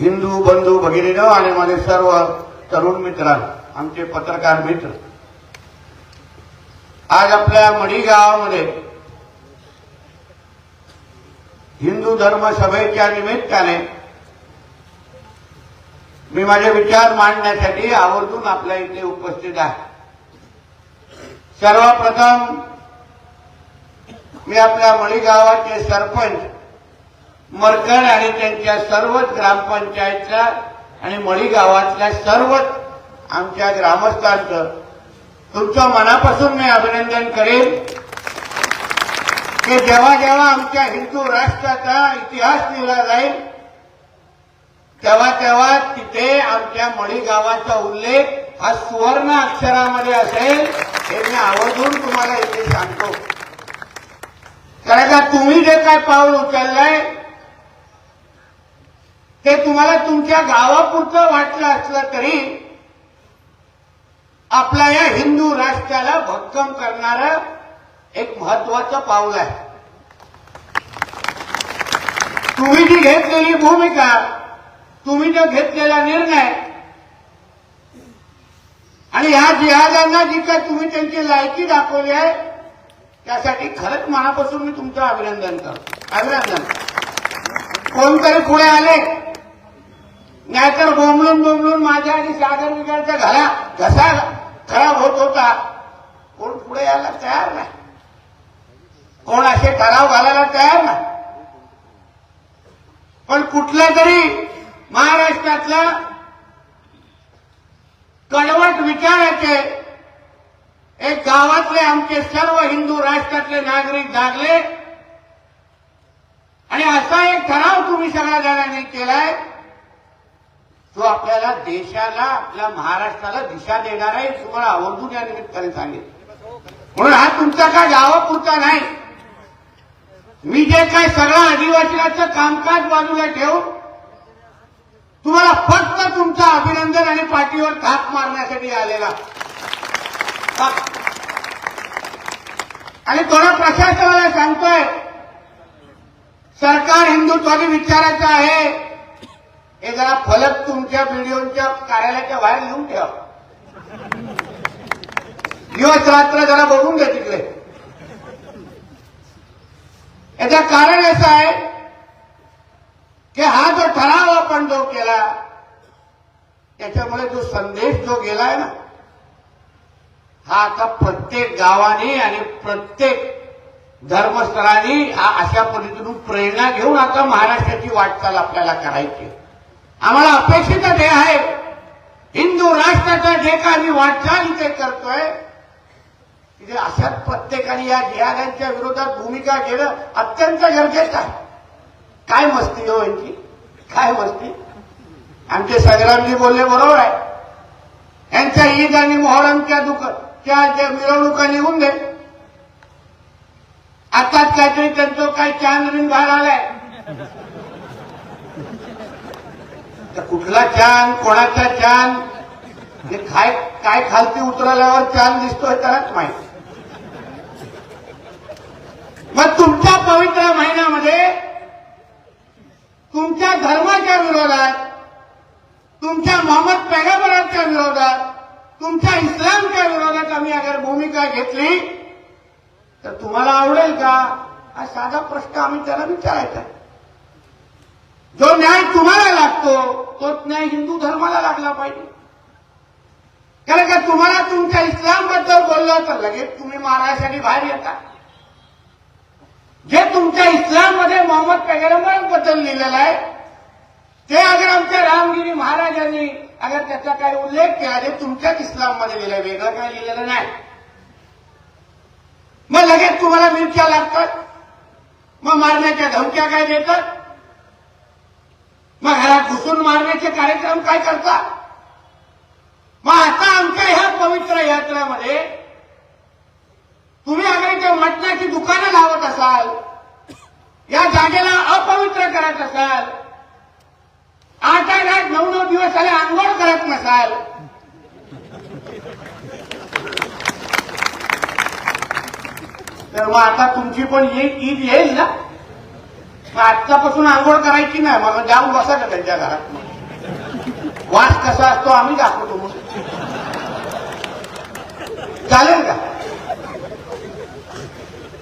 हिंदू बंधू भगिनीनं आणि माझे सर्व तरुण मित्र आमचे पत्रकार मित्र. आज आपल्या मडी गावामध्ये हिंदू धर्म सभेच्या निमित्ताने मी माझे विचार मांडण्यासाठी आवर्जून आपल्या इथे उपस्थित आहे. सर्वप्रथम मी आपल्या मळी गावाचे सरपंच मरकड आणि त्यांच्या सर्वच ग्रामपंचायतच्या आणि मळी गावातल्या सर्वच आमच्या ग्रामस्थांचं तुमच्या मनापासून मी अभिनंदन करेन की जेव्हा जेव्हा आमच्या हिंदू राष्ट्राचा इतिहास लिहिला जाईल तेव्हा तेव्हा तिथे आमच्या मळी गावाचा उल्लेख हा सुवर्ण अक्षरामध्ये असेल हे मी आवर्जून तुम्हाला इथे सांगतो. कारण का तुम्ही जे काय पाऊल उचललंय ते तुम्हाला तुमच्या गावापुरतं वाटलं असलं तरी आपल्या या हिंदू राष्ट्राला भक्कम करणारं एक महत्वाचं पाऊल आहे. तुम्ही जी घेतलेली भूमिका तुम्ही जो घेतलेला निर्णय आणि ह्या जिहादांना जी काय तुम्ही त्यांची लायकी दाखवली आहे त्यासाठी खरंच मनापासून मी तुमचं अभिनंदन करतो. अभिनंदन. कोणतरी पुढे आले? नाहीतर बोंबलून बोंबलून माझ्या आणि सागर विकारचा घाला कसा खराब होत होता. कोण पुढे यायला तयार नाही. कोण असे ठराव घालायला तयार नाही. पण कुठला तरी महाराष्ट्रातला कडवट विचाराचे एक गावातले आमचे सर्व हिंदू राष्ट्रातले नागरिक जागले. आणि असा एक ठराव तुम्ही सगळ्या जणांनी केलाय. तो आपल्याला देशाला आपल्या महाराष्ट्राला दिशा देणार आहे तुम्हाला आवर्जून या निमित्ताने सांगेल. म्हणून हा तुमचा काय गावापुरता नाही. मी जे काय सगळं आदिवासीचं कामकाज बाजूला ठेवून तुम्हाला फक्त तुमचं अभिनंदन आणि पाठीवर थाप मारण्यासाठी आलेला. आणि थोडं प्रशासनाला सांगतोय सरकार हिंदुत्वाने विचारायचं आहे. हे जरा फलक तुमच्या व्हिडिओच्या कार्यालयाच्या बाहेर लिहून ठेवा दिवस रात्र जरा बघून घ्या तिकडे याचं कारण असं आहे की हा जो ठराव आपण जो केला त्याच्यामुळे जो संदेश जो गेलाय ना हा आता प्रत्येक गावाने आणि प्रत्येक धर्मस्थळांनी अशा पद्धतीतून प्रेरणा घेऊन आता महाराष्ट्राची वाटचाल आपल्याला करायची आहे. आम्हाला अपेक्षित हे आहे. हिंदू राष्ट्राचा जे काही आम्ही वाटचाल इथे करतोय तिथे अशाच प्रत्येकाने या जिहादांच्या विरोधात भूमिका घेणं अत्यंत गरजेचं आहे. काय मस्ती हो यांची? काय मस्ती? आमचे संग्रामजी बोलले बरोबर आहे. यांच्या ईद आणि मोहरमच्या दुक त्या ज्या मिरवणुका निघून दे आताच काहीतरी त्यांचं काय चांद बाहेर आलाय तर कुठला चान कोणाचा चान? हे काय काय खालती उतरल्यावर चान दिसतोय त्यालाच माहिती. मग तुमच्या पवित्र महिन्यामध्ये तुमच्या धर्माच्या विरोधात तुमच्या मोहम्मद पैगंबरांच्या विरोधात तुमच्या इस्लामच्या विरोधात आम्ही अगर भूमिका घेतली तर तुम्हाला आवडेल का? हा साधा प्रश्न आम्ही त्याला विचारायचा. जो न्याय तुम्हाला लागतो तो न्याय हिंदू धर्माला लागला पाहिजे. कारण का तुम्हाला तुमच्या इस्लामबद्दल बोललं तर लगेच तुम्ही मारायसाठी बाहेर येता. जे तुमच्या इस्लाममध्ये मोहम्मद पैगंबरांबद्दल लिहिलेलं आहे ते अगर आमच्या रामगिरी महाराजांनी अगर त्याचा काही उल्लेख केला ते तुमच्याच इस्लाममध्ये लिहिलं वेगळं काही लिहिलेलं नाही. मग लगेच तुम्हाला मिरच्या लागतात. मग मारण्याच्या धमक्या काय देतात? मग घरात घुसून मारण्याचे कार्यक्रम काय करता? मग आता आमच्या ह्या पवित्र यात्रेमध्ये तुम्ही अगदी इथे मटणाची दुकानं लावत असाल या जागेला अपवित्र करत असाल आठ आठ आठ नऊ नऊ दिवस आले आंघोळ करत नसाल. तर मग आता तुमची पण ईद येईल ना? मग आजच्यापासून आंघोळ करायची नाही. मग जाऊन बसा का त्यांच्या घरात? वास कसा असतो आम्ही दाखवतो मग. चालेल का?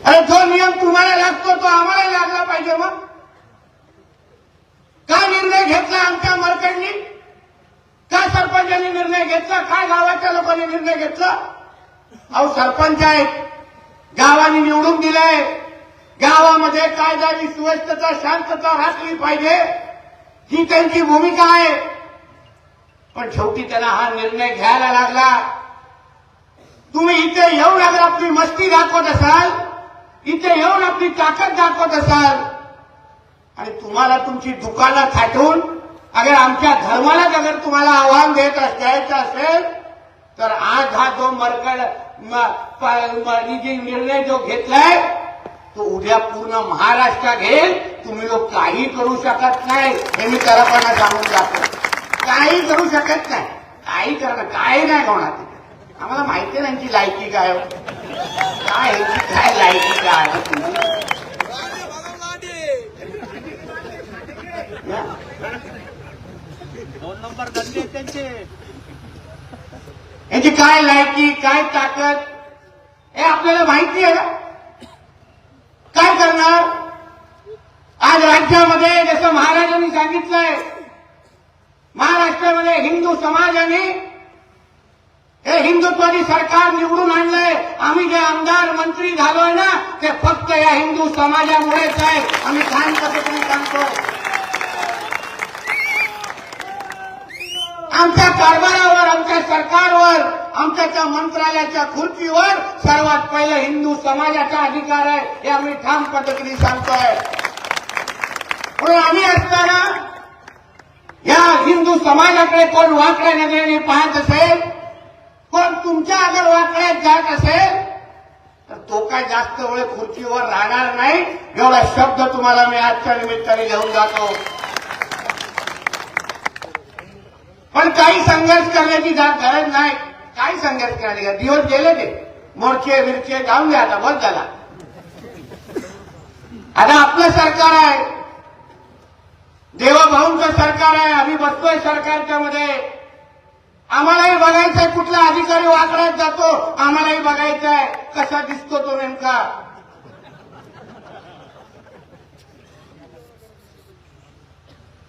अरे जो नियम तुम्हाला लागतो तो आम्हाला लागला पाहिजे मग. का निर्णय घेतला आमच्या मरकडनी का सरपंचांनी निर्णय घेतला? काय गावाच्या लोकांनी निर्णय घेतला? अहो सरपंच आहेत. गावाने निवडून दिलाय. गावामध्ये कायदा सुव्यवस्थेचा शांतता राखली पाहिजे. ही त्यांची भूमिका आहे. पण शेवटी त्यांना हा निर्णय घ्यायला लागला. तुम्ही इथे येऊन अगर आपली मस्ती दाखवत असाल इथे येऊन आपली ताकद दाखवत असाल आणि तुम्हाला तुमची दुकानं थाटून अगर आमच्या धर्मालाच अगर तुम्हाला आव्हान देत द्यायचं असेल तर आज हा जो मरकड म- निर्णय जो घेतलाय तो उद्या पूर्ण महाराष्ट्र घेईल तुम्ही लोक काही करू शकत नाही हे मी त्याला सांगून जातो. काही करू शकत नाही. काही करणं काही नाही होणार तिथे. आम्हाला माहिती नाही यांची लायकी काय हो. काय काय लायकी काय? दोन नंबर धंदे त्यांचे. याची काय लायकी काय ताकद? हे आपल्याला माहिती आहे ना. काय करणार? आज राज्यामध्ये जसं महाराजांनी सांगितलंय महाराष्ट्रामध्ये हिंदू समाजाने हे हिंदुत्वादी सरकार निवडून आणलंय. आम्ही जे आमदार मंत्री झालोय ना ते फक्त या हिंदू समाजामुळेच आहे. आम्ही छान पद्धतीने सांगतो आमच्या कारभारावर आमच्या सरकारवर आमच्या त्या मंत्रालयाच्या खुर्चीवर सर्वात पहिले हिंदू समाजाचा अधिकार आहे हे आम्ही ठाम पद्धतीने सांगतोय. म्हणून आम्ही असताना या हिंदू समाजाकडे कोण वाकड्या नजरेने पाहत असेल कोण तुमच्या अगर वाकड्यात जात असेल तर तो काय जास्त वेळ खुर्चीवर राहणार नाही एवढा शब्द तुम्हाला मी आजच्या निमित्ताने घेऊन जातो. पण काही संघर्ष करण्याची गरज नाही. काय संघर्ष करण्याची का? दिवस गेले ते. मोर्चे बिरचे जाऊन द्या आता बस झाला आता आपलं सरकार आहे. देवाभाऊंचं सरकार आहे. आम्ही बसतोय सरकारच्या मध्ये. आम्हालाही बघायचंय कुठला अधिकारी वाकड्यात जातो. आम्हालाही बघायचंय कसा दिसतो तो नेमका.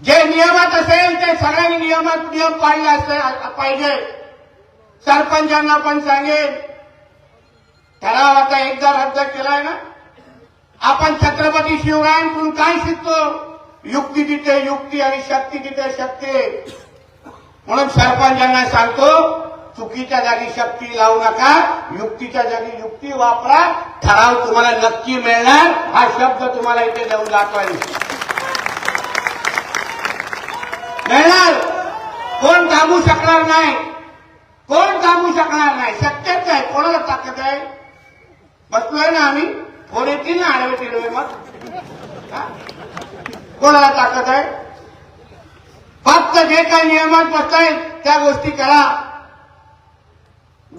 जे नियमात असेल ते सगळ्यांनी नियमात नियम पाळले असेल पाहिजे. सरपंचांना पण सांगेल ठराव आता एकदा रद्द केलाय ना? आपण छत्रपती शिवरायांकडून काय शिकतो? युक्ती तिथे युक्ती आणि शक्ती तिथे शक्ती. म्हणून सरपंचांना सांगतो चुकीच्या जागी शक्ती लावू नका युक्तीच्या जागी युक्ती वापरा ठराव तुम्हाला नक्की मिळणार हा शब्द तुम्हाला इथे देऊन जातोय मिळणार. कोण थांबू शकणार नाही. कोण थांबू शकणार नाही? शक्यच आहे. कोणाला ताकद आहे? बसलोय ना आम्ही. कोण येतील ना आडवे तिडवे मग. कोणाला ताकद आहे? फक्त जे काही नियमात बसतायत त्या गोष्टी करा.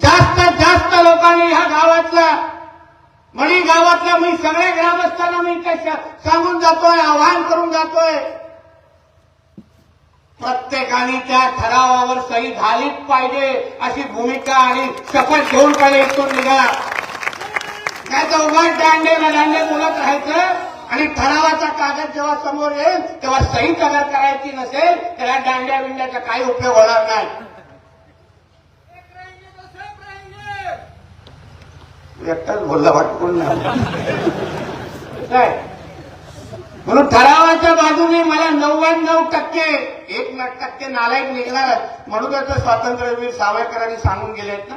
जास्त जास्त लोकांनी ह्या गावातल्या म्हणी गावातल्या मी सगळ्या ग्रामस्थांना मी इथे सांगून जातोय आवाहन करून जातोय. प्रत्येकाने त्या ठरावावर सही झालीच पाहिजे अशी भूमिका आणि शपथ घेऊन पाहिजे इथून निघा काय तर उगाच दांडे ना दांडे बोलत राहायचं आणि ठरावाचा कागद जेव्हा समोर येईल तेव्हा सही अगर करायची नसेल त्याला दांड्या बिंड्याचा काही उपयोग होणार नाही. एकटाच बोलला वाटून नाही. काय म्हणून ठरावाच्या बाजूने मला नव्याण्णव टक्के एक लाख टक्के नालायक निघणार म्हणून त्याचं स्वातंत्र्यवीर सावरकरांनी सांगून गेले आहेत ना.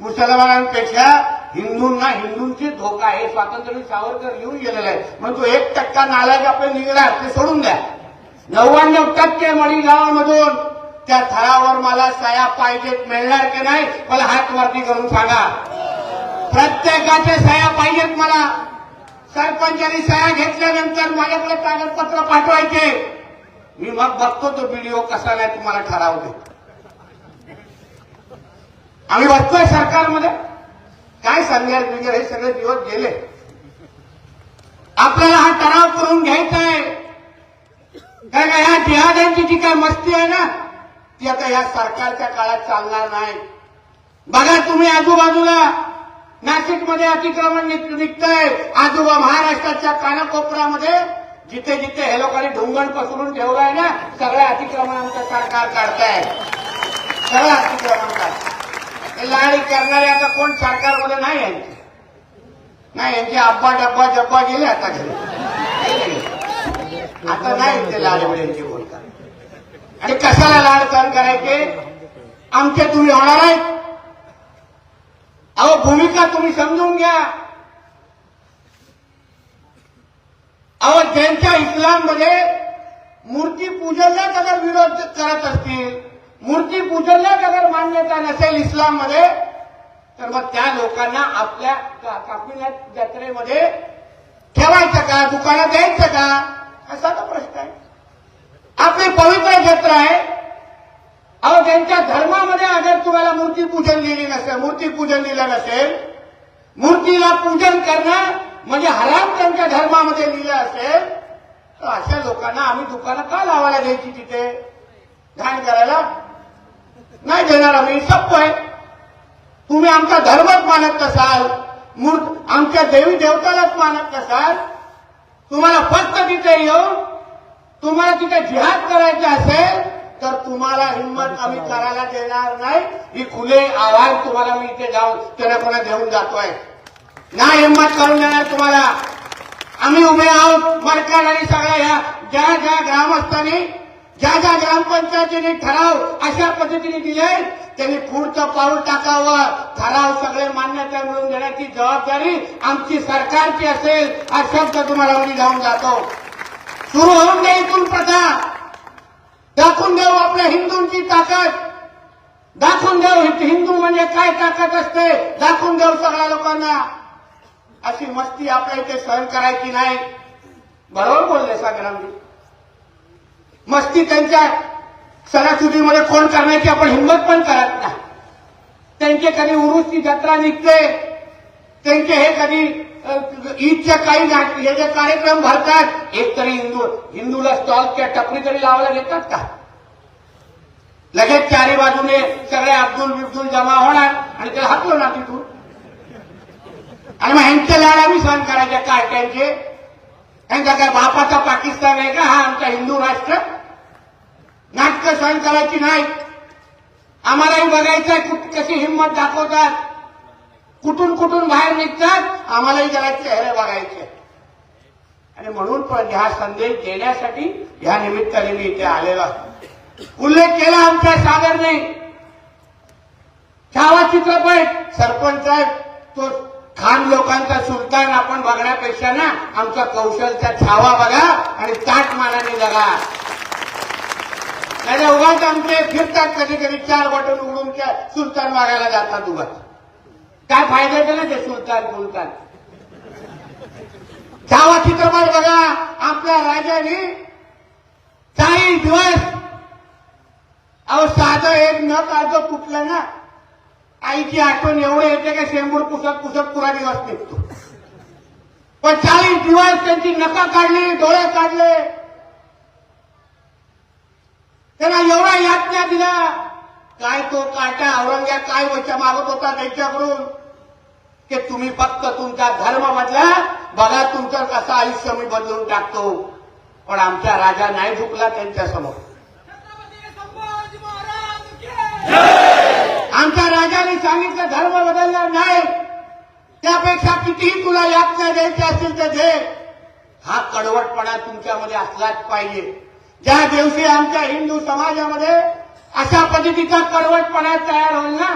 मुसलमानांपेक्षा हिंदूंना हिंदूंची धोका आहे. स्वातंत्र्यवीर सावरकर लिहून गेलेला आहे म्हणून तो एक टक्का नालायक आपले निघणार ते सोडून द्या. नव्याण्णव टक्के मणीगावामधून त्या थरावर मला सया पाहिजेत मिळणार की नाही मला हात वरती करून सांगा. प्रत्येकाचे सया पाहिजेत मला. सरपंचाने सह्या घेतल्यानंतर माझ्याकडे कागदपत्र पाठवायचे. मी मग बघतो तो व्हिडिओ कसा नाही तुम्हाला ठराव देतो. आम्ही बघतोय सरकारमध्ये. काय संघर्ष वगैरे हे सगळे दिवस गेले. आपल्याला हा ठराव करून घ्यायचा आहे कारण का ह्या जिहाद्यांची जी काय मस्ती आहे ना ती आता या सरकारच्या काळात चालणार नाही. बघा तुम्ही आजूबाजूला नाशिकमध्ये अतिक्रमण निघतंय. आजोबा महाराष्ट्राच्या कानाकोपऱ्यामध्ये जिथे जिथे हे लोकांनी ढोंगण पसरून ठेवलंय ना सगळ्या अतिक्रमणांचं सरकार काढताय. सगळं अतिक्रमण काढतंय हे लाडी करणारे आता कोण सरकारमध्ये नाही यांचे नाही यांचे अब्बा डब्बा जब्बा गेले आता घरी. आता नाही ते लाडवडे बोलतात आणि कशाला लाड सहन करायचे? आमचे तुम्ही होणार आहेत. अहो भूमिका तुम्ही समजून घ्या. अहो ज्यांच्या इस्लाममध्ये मूर्ती पूजनला अगर विरोध करत असतील मूर्ती पूजनला अगर मान्यता नसेल इस्लाममध्ये तर मग त्या लोकांना आपल्या का- जत्रेमध्ये ठेवायचं का? दुकानात द्यायचं का? असा तो प्रश्न आहे. आपली पवित्र जत्रा आहे. अहो त्यांच्या धर्मामध्ये अगर तुम्हाला मूर्ती पूजन लिहिली नसेल मूर्ती पूजन लिहिलं नसेल मूर्तीला पूजन करणं म्हणजे हराम त्यांच्या धर्मामध्ये लिहिलं असेल तर अशा लोकांना आम्ही दुकानं का लावायला द्यायची तिथे? घाण करायला? नाही देणार आम्ही सप्प आहे. तुम्ही आमचा धर्मच मानत नसाल मूर्त आमच्या देवी देवतालाच मानत नसाल तुम्हाला फक्त तिथे येऊन तुम्हाला तिथे जिहाद करायचा असेल तर तुम्हाला हिंमत आम्ही करायला देणार नाही. ही खुले आव्हान तुम्हाला मी इथे जाऊन कोणा देऊन जातोय. नाही हिंमत करून देणार तुम्हाला. आम्ही उभे आहोत मरकाड आणि सगळ्या ह्या ज्या ज्या ग्रामस्थांनी ज्या ज्या ग्रामपंचायतीने ठराव अशा पद्धतीने दिले त्यांनी पुढचं पाऊल टाकावं. ठराव सगळे मान्यता मिळवून देण्याची जबाबदारी आमची सरकारची असेल हा शब्द तुम्हाला मी जाऊन जातो. सुरू होऊन दे इथून प्रथा. दाखवून देऊ आपल्या हिंदूंची ताकद. दाखवून देऊ हिंदू म्हणजे काय ताकद असते? दाखवून देऊ सगळ्या लोकांना. अशी मस्ती आपल्या इथे सहन करायची नाही. बरोबर बोलले संग्रामजी. मस्ती त्यांच्या सणासुदीमध्ये कोण करण्याची आपण हिंमत पण करत नाही. त्यांचे कधी उरुसची जत्रा निघते. त्यांचे हे कधी ईदच्या काही हे जे कार्यक्रम भरतात एक तरी हिंदू हिंदूला स्टॉलच्या टपरी तरी लावायला देतात का? लगेच चारी बाजूने सगळे अब्दुल बिब्दुल जमा होणार आणि त्याला हातलो ना तिथून. आणि मग ह्यांचे लाड आम्ही सहन करायचे काय त्यांचे? त्यांचा काय बापाचा पाकिस्तान आहे का? हा आमचा हिंदू राष्ट्र. नाटकं सहन करायची नाही आम्हालाही बघायचंय आहे कशी हिंमत दाखवतात. कुठून कुठून बाहेर निघतात? आम्हालाही जरा चेहरे बघायचे. आणि म्हणून पण हा संदेश देण्यासाठी ह्या निमित्ताने मी इथे आलेलो उल्लेख केला आमच्या सागरने. छावा चित्रपट सरपंच तो खान लोकांचा सुलतान आपण बघण्यापेक्षा ना आमचा कौशलचा छावा बघा आणि ताट मानाने जगा. त्याच्या उगाच आमचे फिरतात कधी कधी चार बटन उघडून त्या सुलतान बघायला जातात उगाच. काय फायदा ना ते सुलतान सुलतान छावा चित्रपट बघा आपल्या राजाने चाळीस दिवस अहो साधं एक न काढतो कुठलं ना आईची आठवण एवढे येते का शेंबूर पुसत पुसत पुरा दिवस निघतो. पण चाळीस दिवस त्यांची नका काढली डोळे काढले. त्यांना एवढा यातना दिला काय तो काटा औरंग्या काय वचा मागत होता त्यांच्याकडून? की तुम्ही फक्त तुमचा धर्म बदला बघा तुमचं कसं आयुष्य मी बदलून टाकतो. पण आमचा राजा नाही झुकला त्यांच्यासमोर. आमच्या राजाने सांगितलं धर्म बदलला नाही. त्यापेक्षा कितीही तुला यातना द्यायची असेल तर दे. हा कडवटपणा तुमच्यामध्ये असलाच पाहिजे. ज्या दिवशी आमच्या हिंदू समाजामध्ये अशा पद्धतीचा कडवटपणा तयार होईल ना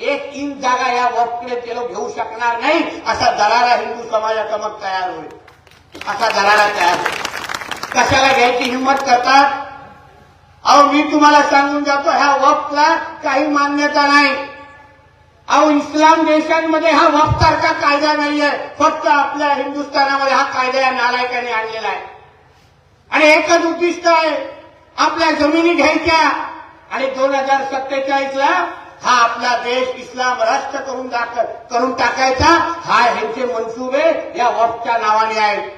एक तीन जागा या वक्तकडे ते लोक घेऊ शकणार नाही असा दरारा हिंदू समाजाचा मग तयार होईल. असा दरारा तयार होईल. कशाला घ्यायची हिंमत करतात? अहो मी तुम्हाला सांगून जातो ह्या वक्तला काही मान्यता नाही. अहो इस्लाम देशांमध्ये हा वफ सारखा कायदा नाहीये. फक्त आपल्या हिंदुस्थानामध्ये हा कायदा या नालायकाने आणलेला आहे. आणि एकच उद्दिष्ट आहे आपल्या जमिनी घ्यायच्या. आणि दोन हजार सत्तेचाळीसला हा आपला देश इस्लाम राष्ट्र करून करून टाकायचा हा ह्यांचे मनसुबे या वक्फच्या नावाने आहेत.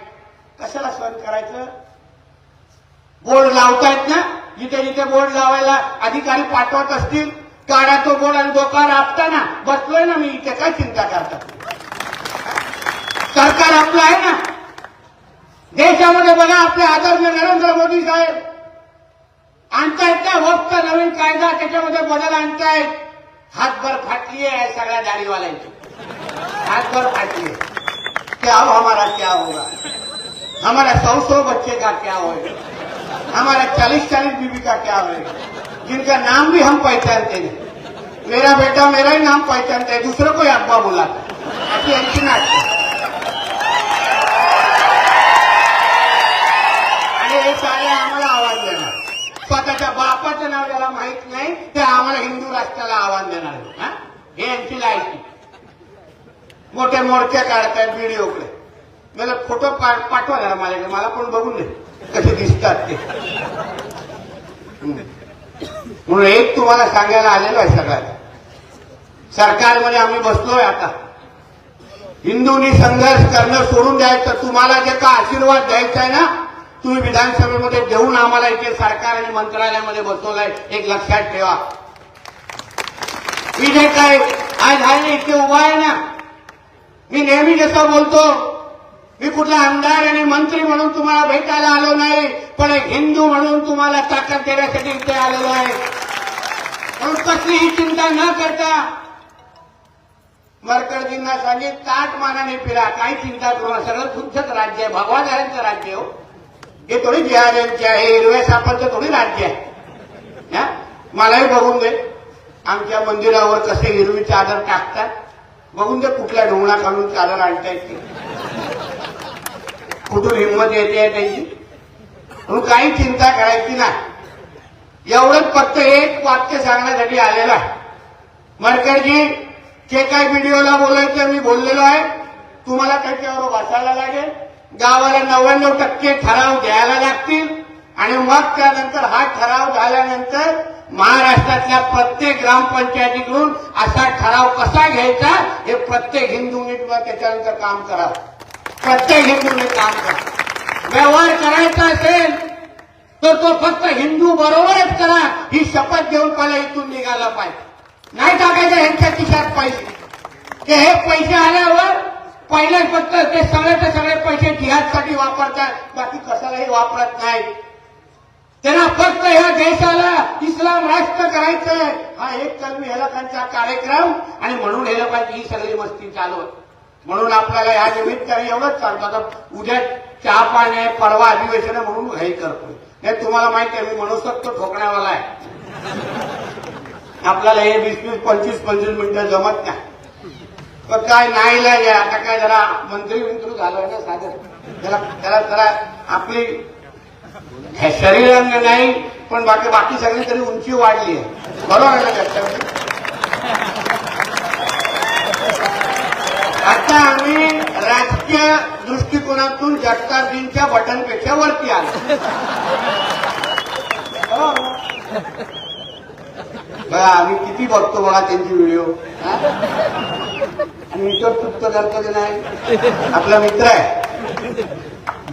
कशाला सहन करायचं? बोर्ड लावतायत ना? जिथे जिथे बोर्ड लावायला अधिकारी पाठवत असतील काढा तो बोर्ड आणि धोका आपताना बसलोय ना मी इथे काय चिंता करता? सरकार आपलं आहे ना? देशामध्ये बघा आपले आदर्श नरेंद्र मोदी साहेब. आणतायत त्या वक्त नवीन कायदा त्याच्यामध्ये बदल आणतायत. हातभर फाटली आहे सगळ्या दाढीवाल्यांची. हातभर फाटली क्या हो हमारा क्या होगा? हमारा सौ सौ बच्चे का क्या होगा हमारा चालीस चालीस बीबी का क्या होगा जिनका नाम भी हम पहचानते नहीं। मेरा बेटा मेरा ही नाम पहचानता है दूसरे को अब्बा बुलाता ऐसी यांची नाटकं त्याच्या बापाचं नाव ज्याला माहीत नाही ते आम्हाला हिंदू राष्ट्राला आव्हान देणार आहे. हा? हे यांची लायकी. मोठे मोर्चे काढतात व्हिडिओकडे मला फोटो पाठवा जरा माझ्याकडे. मला पण बघून नये कसे दिसतात ते. म्हणून एक तुम्हाला सांगायला आलेलो आहे सगळ्यात सरकारमध्ये आम्ही बसलोय आता. हिंदूंनी संघर्ष करणं सोडून द्यायचं तुम्हाला जे का आशीर्वाद द्यायचा आहे ना तुम्ही विधानसभेमध्ये देऊन आम्हाला इथे सरकार आणि मंत्रालयामध्ये बसवलंय. एक लक्षात ठेवा. मी जे काय आज आहे इथे उभा आहे ना मी नेहमी जसं बोलतो मी कुठला आमदार आणि मंत्री म्हणून तुम्हाला भेटायला आलो नाही पण एक हिंदू म्हणून तुम्हाला ताकद देण्यासाठी इथे आलेलो आहे. म्हणून कसलीही चिंता न करता मरकरजींना सांगित ताट मानाने फिरा काही चिंता करू सगळं तुमचंच राज्य आहे. भगवादारांचं राज्य हो. हे थोडी जिहाद्यांचे आहे हिरव्या सापांचं थोडी राज्य आहे. हा? मलाही बघून दे. आमच्या मंदिरावर कसे हिरवी चादर टाकतात. बघून दे कुठल्या ढोंगणा काढून चादर आणतायत ते. कुठून हिंमत येते आहे त्यांची? म्हणून काही चिंता करायची नाही. एवढंच फक्त एक वाक्य सांगण्यासाठी आलेलं आहे. मरकरजी जे काय व्हिडिओला बोलायचं मी बोललेलो आहे. तुम्हाला त्याच्यावर बसायला लागेल. गावाला नव्याण्णव टक्के ठराव द्यायला लागतील. आणि मग त्यानंतर हा ठराव झाल्यानंतर महाराष्ट्रातल्या प्रत्येक ग्रामपंचायतीकडून असा ठराव कसा घ्यायचा हे प्रत्येक हिंदूंनी त्याच्यानंतर काम करावं प्रत्येक हिंदूने काम करा. व्यवहार करायचा असेल तर तो फक्त हिंदू बरोबरच करा. ही शपथ घेऊन पहिला इथून निघाला पाहिजे. नाही टाकायचं ह्यांच्या खिशात पैसे. ते हे पैसे आल्या पहिले फक्त ते सगळ्याचे सगळे पैसे जिहादसाठी वापरतात. बाकी कशालाही वापरत नाही त्यांना फक्त ह्या देशाला इस्लाम राष्ट्र करायचंय. हा एक कलमी हे लोकांचा कार्यक्रम. आणि म्हणून हे लोकांची ही सगळी मस्ती चालू म्हणून आपल्याला ह्या निमित्ताने एवढंच सांगतो. आता उद्या चहा पाणी आहे परवा अधिवेशन आहे म्हणून हे करतोय. हे तुम्हाला माहिती आहे मी मनोसत्व ठोकण्यावाला आहे. आपल्याला हे वीस वीस पंचवीस पंचवीस मिनिटं जमत नाही. पण काय नाही आहे आता काय जरा मंत्री विंत्री झालं ना साधन त्याला त्याला जरा आपली हे शरीरांग नाही पण बाकी बाकी सगळी तरी उंची वाढली आहे. बरोबर आहे ना त्याच्यामध्ये आता आम्ही राजकीय दृष्टिकोनातून जगतारजींच्या बटनपेक्षा वरती आलो. बघा आम्ही किती बघतो बघा त्यांची व्हिडिओ हा? आणि इतर तृप्त करतो नाही? आपला मित्र आहे.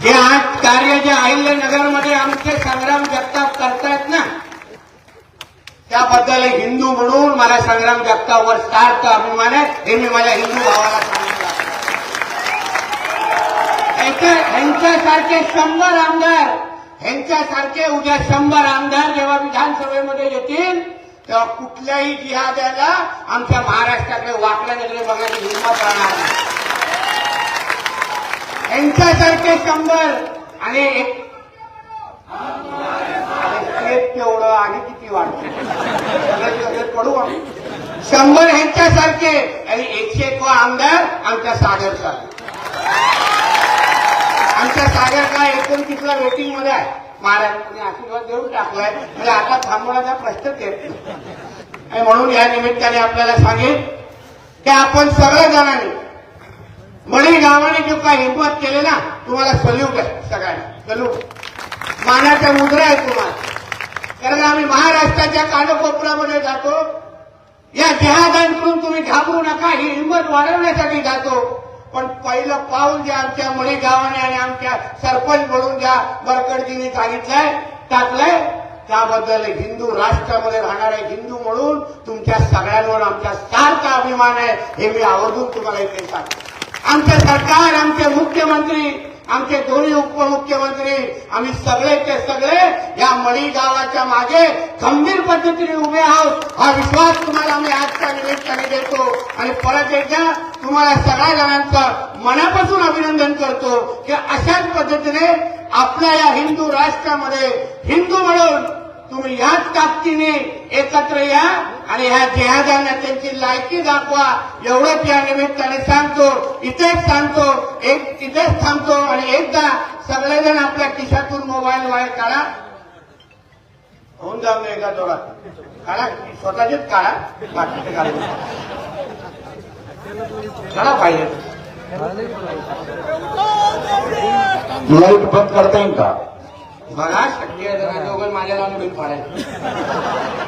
जे आज कार्य जे अहिल्यानगरमध्ये आमचे संग्राम जगताप करतायत ना त्याबद्दल एक हिंदू म्हणून मला संग्राम जगतावर सार्थ अभिमान आहे. हे मी माझ्या हिंदू भावाला सांगितलं ह्यांच्यासारखे शंभर आमदार ह्यांच्यासारखे उद्या शंभर आमदार जेव्हा विधानसभेमध्ये येतील तेव्हा कुठल्याही जिहाद्याला आमच्या महाराष्ट्राकडे वाकल्या वगैरे बघायची हिंमत राहणार नाही. यांच्यासारखे शंभर आणि एक तेवढं आणि किती वाढतं? पडू आम्ही शंभर ह्यांच्यासारखे आणि एकशे एक आमदार आमच्या सागर आमच्या सागर काय एकोणतीसला वेटिंगमध्ये आहे. महाराजांनी आशीर्वाद देऊन टाकलाय. म्हणजे आता थांबवण्याचा प्रश्नच येत आणि म्हणून या निमित्ताने आपल्याला सांगेन की आपण सगळ्या जणांनी म्हणी गावाने जो काय हिंमत केले ना तुम्हाला सल्यूट आहे सगळ्यांना. सल्यूट. मानाच्या मुद्रा आहे तुम्हाला. कारण आम्ही महाराष्ट्राच्या कानकोपऱ्यामध्ये जातो. या जहाजांकडून तुम्ही घाबरू नका ही हिंमत वाढवण्यासाठी जातो. पण पहिलं पाऊल जे आमच्या मणी गावाने आणि आमच्या सरपंच म्हणून ज्या बरकडजींनी सांगितलंय टाकलंय त्याबद्दल हिंदू राष्ट्रामध्ये राहणारे हिंदू म्हणून तुमच्या सगळ्यांवर आमच्या सारखा अभिमान आहे हे मी आवर्जून तुम्हाला इथे सांगतो. आमचे सरकार आमचे मुख्यमंत्री आमचे दोन्ही उपमुख्यमंत्री आम्ही सगळेचे सगळे या मळी गावाच्या मागे गंभीर पद्धतीने उभे आहोत. हा विश्वास तुम्हाला आम्ही आजच्या निमित्ताने देतो. आणि परत एकदा तुम्हाला सगळ्या जणांचं मनापासून अभिनंदन करतो की अशाच पद्धतीने आपल्या या हिंदू राष्ट्रामध्ये हिंदू म्हणून तुम्ही ह्याच ताकदीने एकत्र या आणि ह्या जिहादांना त्यांची लायकी दाखवा. एवढंच या निमित्ताने सांगतो. इथेच सांगतो. एक तिथेच थांबतो आणि एकदा सगळेजण आपल्या खिशातून मोबाईल बाहेर काढा. होऊन जाऊ नये एका जोरात. काढा. स्वतःचेच काढा. बाकीचे काढा पाहिजे लाइट बंद करता येईल का? बघा शक्य आहे माझ्या लावून बिल पाडायचं.